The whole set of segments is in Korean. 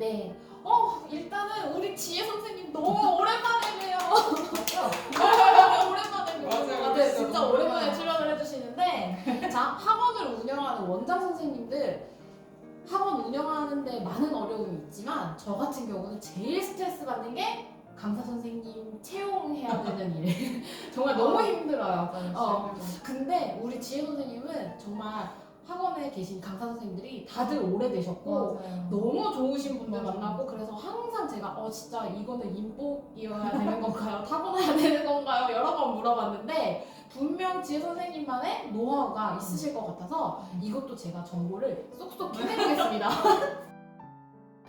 네. 어, 일단은 우리 지혜 선생님 너무 오랜만에 봬요. 오랜만에 뵈요. 맞아요. 네. 진짜 오랜만에. 출연을 해주시는데, 자, 학원을 운영하는 원장 선생님들, 학원 운영하는데 많은 어려움이 있지만, 저 같은 경우는 제일 스트레스 받는 게 강사 선생님 채용해야 되는 일. 정말 너무 힘들어요. 어. 근데 우리 지혜 선생님은 정말 학원에 계신 강사 선생님들이 다들 오래되셨고, 맞아요. 너무 좋으신 분들 맞아. 만나고 그래서 항상 제가 어 진짜 이거는 인복이어야 되는 건가요? 타고나야 되는 건가요? 여러 번 물어봤는데 분명 지혜 선생님만의 노하우가 있으실 것 같아서 이것도 제가 정보를 쏙쏙 해드리겠습니다.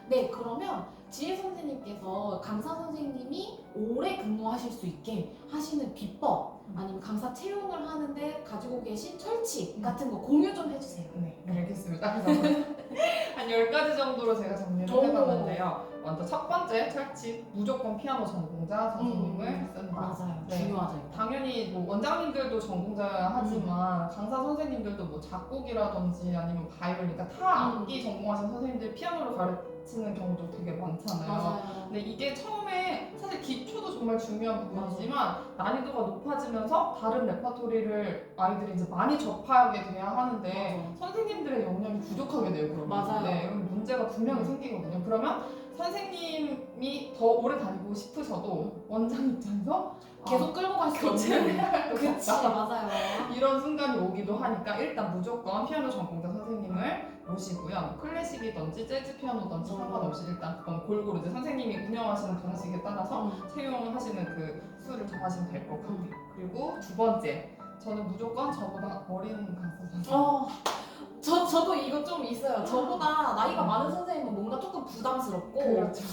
네 그러면 지혜 선생님께서 강사 선생님이 오래 근무하실 수 있게 하시는 비법 아니면 강사 채용을 하는데 가지고 계신 철칙 같은 거 공유 좀 해주세요. 네, 알겠습니다. 그래서 한 10가지 정도로 제가 정리를 오. 해봤는데요. 먼저 첫 번째 철칙, 무조건 피아노 전공자 선생님을 음. 쓴다. 맞아요. 네. 중요하죠. 당연히 뭐 원장님들도 전공자여야 음. 하지만 강사 선생님들도 뭐 작곡이라든지 아니면 바이올린, 그러니까 타 음. 악기 전공하신 선생님들 피아노를 가르 치는 경우도 되게 많잖아요. 맞아요. 근데 이게 처음에 사실 기초도 정말 중요한 부분이지만 난이도가 높아지면서 다른 레파토리를 아이들이 이제 많이 접하게 돼야 하는데 선생님들의 역량이 부족하게 돼요. 그러면 맞아요. 네, 그럼 문제가 분명히 음. 생기거든요. 그러면 선생님이 더 오래 다니고 싶으셔도 원장 입장에서 계속 끌고 갈수 교체를. 해야 할것 그치 같다. 맞아요. 이런 순간이 오기도 하니까 일단 무조건 피아노 전공자 선생님을 모시고요. 뭐 클래식이든지 재즈 피아노든지 음. 상관없이 일단 그건 골고루 이제 선생님이 운영하시는 방식에 따라서 음. 채용하시는 그 수를 정하시면 될 것 같아요. 음. 그리고 두 번째, 저는 무조건 저보다 어린 강사. 어, 저 저도 이거 좀 있어요. 저보다 나이가 많은 선생님은 뭔가 조금 부담스럽고 그렇죠.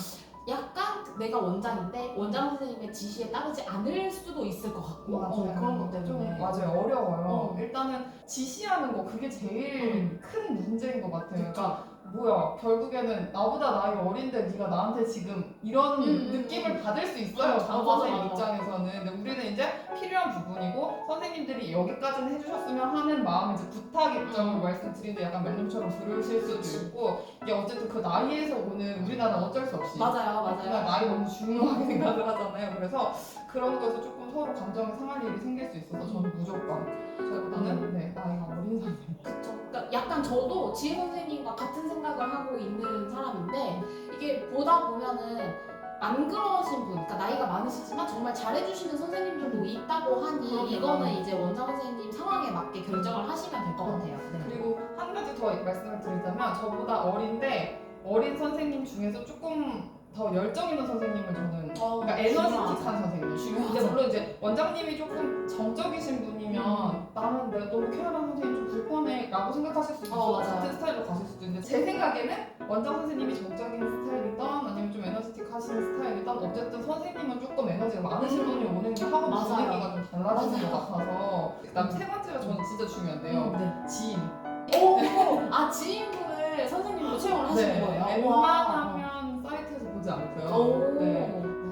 약간 내가 원장인데 원장 선생님의 지시에 따르지 않을 수도 있을 것 같고 맞아요. 어, 그런 것좀 때문에 맞아요. 어려워요. 어. 일단은 지시하는 거 그게 제일 음. 큰 문제인 것 같아요. 그러니까 뭐야 결국에는 나보다 나이 어린데 네가 나한테 지금 이런 음, 느낌을 받을 수 있어요 음, 강 맞아, 선생님 맞아. 입장에서는 근데 우리는 이제 필요한 부분이고 선생님들이 여기까지는 해주셨으면 하는 마음 이제 부탁 입장으로 음. 말씀드리는데 약간 멜름처럼 들으실 수도. 있고 이게 어쨌든 그 나이에서 오는 우리나라는 어쩔 수 없이 맞아요 맞아요. 나이 너무 중요하게 생각을 하잖아요 그래서 그런 거에서 조금 서로 감정이 상할 일이 생길 수 있어서 저는 무조건 저보다는 네, 나이가 어린 선생님 그쵸. 약간 저도 지혜 선생님과 같은 생각을 하고 있는 사람인데 이게 보다 보면은 안 그러신 분, 그러니까 나이가 많으시지만 정말 잘해주시는 선생님들도 있다고 하니 그럼요. 이거는 이제 원장 선생님 상황에 맞게 결정을 하시면 될 것 같아요. 네. 그리고 한 가지 더 말씀을 드리자면 저보다 어린데 어린 선생님 중에서 조금 더 열정 있는 선생님을 저는 어, 그러니까 에너지틱한 선생님 중요하죠. 물론 이제 원장님이 조금 정적이신 분이면 나는 내가 너무 케어하는 선생님 좀 불편해 라고 생각하실 수도 있고 어, 맞아요. 같은 스타일로 가실 수도 있는데 제 생각에는 원장 선생님이 정적인 스타일이든 아니면 좀 에너지틱 하시는 스타일이든 어쨌든 선생님은 조금 에너지가 많으신 음. 분이 오는 게 학원 맞아요. 분위기가 좀 달라지는. 것 같아서 그다음 세 번째가 저는 진짜 중요한데요 음, 네. 지인 오, 아 지인분 을 선생님으로 채용을 하시는 거예요? 네, 웬만하면 사이트에서 보지 않고요. 오. 네,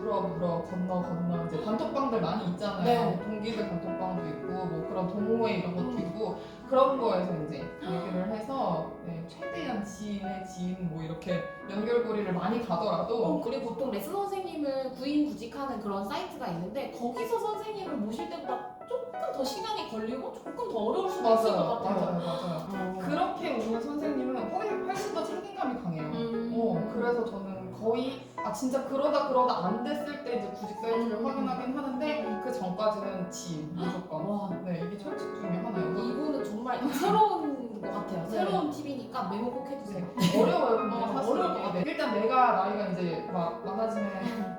물어 물어 건너 건너 이제 단톡방들 많이 있잖아요. 네. 동기들 단톡방도 있고 뭐 그런 동호회 이런 것도 음. 있고 그런 거에서 이제 얘기를 해서 네, 최대한 지인의 지인 뭐 이렇게 연결고리를 많이 가더라도 어, 그리고 보통 레슨 선생님을 구인구직하는 그런 사이트가 있는데 거기서 선생님을 모실 때보다 조금 더 시간이 걸리고 조금 더 어려울 수도 있을 것 맞아요, 같아요. 맞아요, 맞아요. 어. 진짜 그러다 그러다 안 됐을 때 이제 구직 사이트를 음. 확인하긴 하는데 그 전까지는 지인 무조건. 와, 네 이게 철칙 중에 하나예요. 이분은 정말 새로운 것 같아요. 네. 새로운 팁이니까 메모 꼭 해주세요. 어려워요 근데 어, 사실 어려울 것. 같아. 일단 내가 나이가 이제 막 많아지면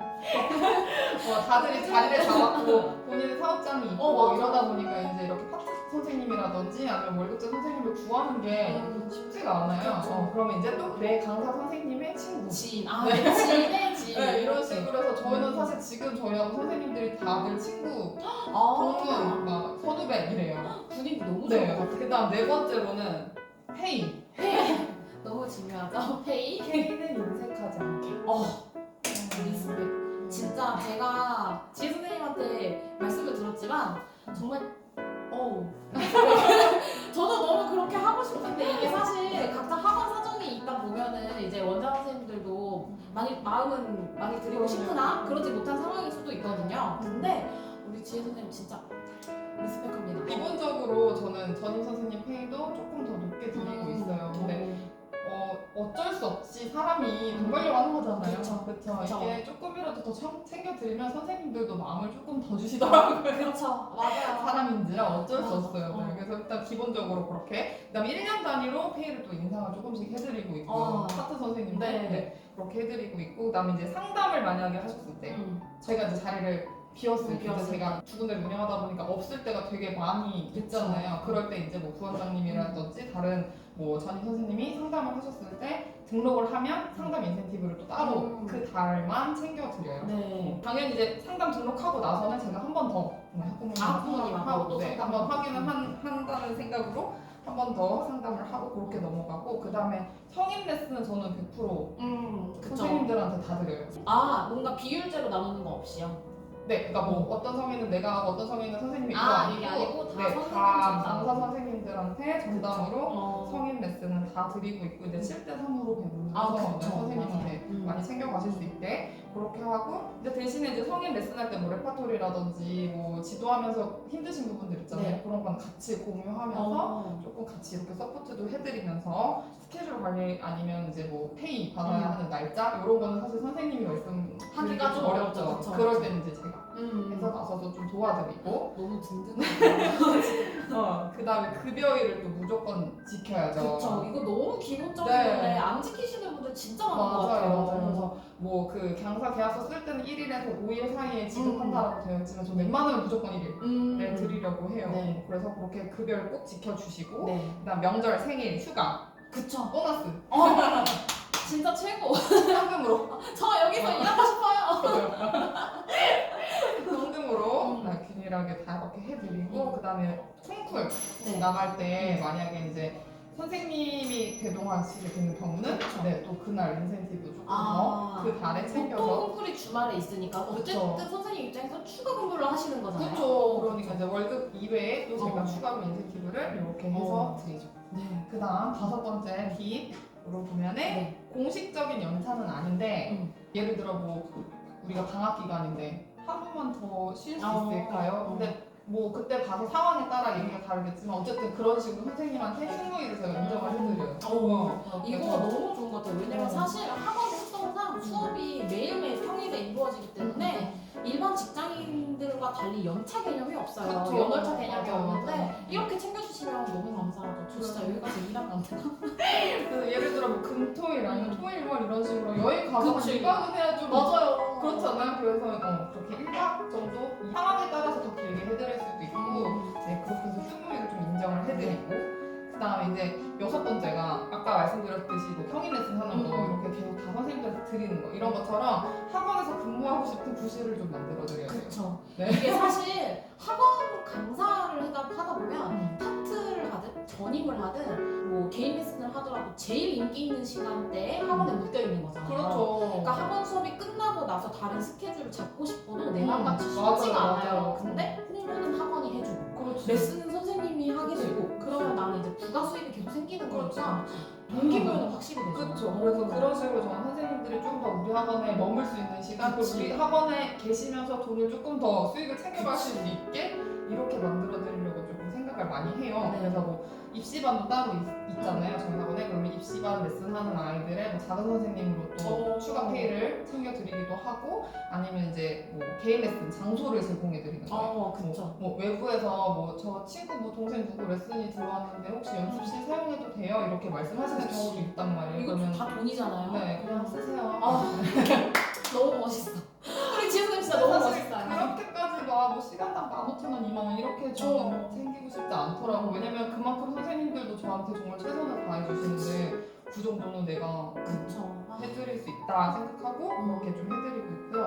어, 다들 자리를 잡았고 본인의 사업장이 있고 어, 맞아. 이러다 보니까 이제 이렇게 파트 선생님이라든지 아니면 월급제 선생님을 구하는 게 음, 쉽지가 않아요. 그렇죠. 어, 그러면 이제 또 내 강사 선생님의 친구 지인, 아, 네. 네. 지인의 지인. 네, 이런. 식으로 해서 저희는 음. 사실 지금 저희하고 선생님들이 다들 친구, 아, 동문, 막 선후배 이래요. 분위기 너무 좋은 네. 것 같아요. 그 다음 네 번째로는 페이. 페이. 너무 중요하죠. 페이. 페이는 인색하지 않게. 어, 리스펙. 진짜 제가 지혜 선생님한테 말씀을 들었지만 정말 마음은 많이 드리고 그럼요. 싶으나 그러지 못한 상황일 수도 있거든요. 근데 우리 지혜 선생님 진짜 리스펙합니다. 기본적으로 저는 전임 선생님 페이도 조금 더 높게 드리고 음. 있어요. 근데 어, 어쩔 수 없이 사람이 돈 벌려고 하는 거잖아요. 그쵸. 그쵸. 그쵸. 이게 조금이라도 더 청- 챙겨드리면 선생님들도 마음을 조금 더 주시더라고요. 그렇죠. 맞아요. 사람인지라 어쩔 수 맞아. 없어요. 네, 어. 그래서 일단 기본적으로 그렇게 그다음에 1년 단위로 페이를 또 인상을 조금씩 해드리고 있고 어. 파트 선생님들 네. 네, 그렇게 해드리고 있고 그다음에 이제 상담을 만약에 하셨을 때 음. 저희가 이제 자리를 비웠을 음, 때 비웠을 이제 제가 두 군데를 운영하다 보니까 없을 때가 되게 많이 그쵸. 있잖아요. 그럴 때 이제 뭐 부원장님이라든지 다른 뭐 전임 선생님이 상담을 하셨을 때 등록을 하면 상담 인센티브를 또 따로 음. 그 달만 챙겨드려요. 네. 당연히 이제 상담 등록하고 나서는 제가 한 번 더 학부모님 아, 학부모님하고 하고 또 네, 상담. 한번 확인을 한, 한다는 생각으로 한 번 더 상담을 하고 그렇게 넘어가고 그 다음에 성인 레슨은 저는 100% 음, 그쵸. 선생님들한테 다 드려요. 아, 뭔가 비율제로 나누는 거 없이요? 네, 그러니까 뭐 어떤 성인은 내가 하고 어떤 성인은 선생님이 이거 음. 아, 이게 아니고 다 네, 선생님 다 전담. 강사 선생님들한테 전담으로 어. 성인 레슨은 다 드리고 있고 이제 7대 3으로 배분해서 아, 네, 그쵸. 선생님한테 맞아요. 음. 많이 챙겨 가실 수 있게 그렇게 하고 이제 대신에 이제 성인 레슨할 때 뭐 레파토리라든지 뭐 지도하면서 힘드신 부분들 있잖아요 네. 그런 건 같이 공유하면서 어. 조금 같이 이렇게 서포트도 해드리면서 스케줄 관리 아니면 이제 뭐 페이 받아야 음. 하는 날짜 이런 거는 사실 선생님이 말씀 하기가 좀 어렵죠. 그쵸, 그럴. 때는 이제 제가 음. 해서 나서서 좀 도와드리고 너무 든든하다. 어, 그 다음에 급여일을 또 무조건 지켜야죠. 그쵸. 이거 너무 기본적인 네. 안 지키시는 분들 진짜 많은 것 맞아요, 같아요. 맞아요. 그래서 뭐 그 강사 계약서 쓸 때는 1일에서 5일 사이에 지급한다라고 되어 있지만 저 웬만하면 무조건 1일 음. 네, 드리려고 해요. 네. 그래서 그렇게 급여를 꼭 지켜주시고 네. 그다음 명절, 생일, 휴가, 그쵸. 보너스 어, 진짜 최고. 현금으로 저 여기서 일하고 싶어요. 현금으로 음. 네, 균일하게 다 이렇게 해드리고 음. 그다음에 콩쿨 네. 나갈 때 만약에 이제 선생님이 대동하시게 되는 경우는. 네, 또 그날 인센티브 조금 아. 더 그 달에 챙겨서 보통 콩쿨이 주말에 있으니까 어쨌든 그쵸. 선생님 입장에서 추가 근무를 하시는 거잖아요. 그렇죠. 그러니까 이제 월급 이외에 또 제가 어. 추가로 인센티브를 이렇게 해서 어. 드리죠. 네. 그다음 다섯 번째 팁으로 보면은 네. 공식적인 연차는 아닌데 음. 예를 들어 뭐 우리가 방학 기간인데 하루만 더 쉴 수 어. 있을까요? 어. 근데 뭐 그때 봐서 상황에 따라 얘기가 다르겠지만 어쨌든 그런 식으로 선생님한테 휴무일을 제가 인정을 해드려요. 어. 그렇게 이거 해서 너무 좋은 것 같아요. 왜냐면 어. 사실 학원 특성상 수업이 매일매일 평일에 이루어지기 때문에 일반 직장인들과 달리 연차 개념이 없어요. 그쵸. 연월차 개념이 맞아, 없는데 맞아. 이렇게 챙겨주시면 너무 감사하죠. 저 진짜. 여기까지 일하면 안 되나? 그래서 예를 들어 뭐 금토일 아니면 토일월 이런 식으로 여행 가서 한 그치. 2박은 해야 좀 맞아요. 그렇잖아요. 그래서 어, 그렇게 1박 정도 상황에 따라서 더 길게 해드릴 수도 있고 음. 네, 그렇게 해서 휴무일을 좀 인정을 해드리고 그 다음에 이제 여섯 번째가 아까 말씀드렸듯이 뭐 평일 레슨 하는 거 음. 이렇게 계속 다 선생님들한테 드리는 거 이런 것처럼 학원에서 근무하고 싶은 부실을 좀 만들어드려야 돼요. 그렇죠. 네. 이게 사실 학원 강사를 하다, 하다 보면 음. 파트를 하든 전임을 하든 뭐 개인 레슨을 하더라도 제일 인기 있는 시간대에 학원에 묶여 있는 거잖아요. 그렇죠. 그러니까 학원 수업이 끝나고 나서 다른 스케줄을 잡고 싶어도 내 음, 맘같이 맞아요, 쉽지가 않아요. 맞아요. 근데 홍보는 학원이 해주고 그렇지. 레슨 나는 이제 부가 수입이 계속 생기는 그렇죠. 거니까 동기부여는 확실히 되죠. 그렇죠. 그래서 그런 식으로 저는 선생님들이 좀더 우리 학원에 머물 수 있는 시간, 또 그치. 우리 학원에 계시면서 돈을 조금 더 수익을 챙겨가실 수 있게 이렇게 만들어드리려고 조금 생각을 많이 해요. 네. 그래서 뭐 입시반도 따로 있, 잖아요 저희 학원에. 그러면 입시반 레슨하는 아이들의 뭐 작은 선생님으로 또 어. 추가 페이를 챙겨드리기도 하고 아니면 이제 뭐 개인 레슨 장소를 제공해드리는 거예요. 어, 그렇죠. 뭐 외부에서 뭐 저 친구 뭐 동생 누구 레슨이 들어왔는데 혹시 연습실 사용해도 돼요? 이렇게 말씀하시는 그치. 경우도 있단 말이에요. 이거 그러면 다 돈이잖아요. 네 그냥 쓰세요. 아, 너무 멋있어. 우리 지은 쌤 진짜 너무 사실 멋있어요. 그렇게까지 막 뭐 시간당 15,000원, 2만 원 이렇게 저는 어. 챙기 고 싶지 않더라고. 왜냐면 그만큼 선생님들도 저한테 정말 최선을 다해주시는데 그 정도는 내가 그쵸. 아, 해드릴 수 있다 생각하고 음. 그렇게 좀 해드리고 있고요.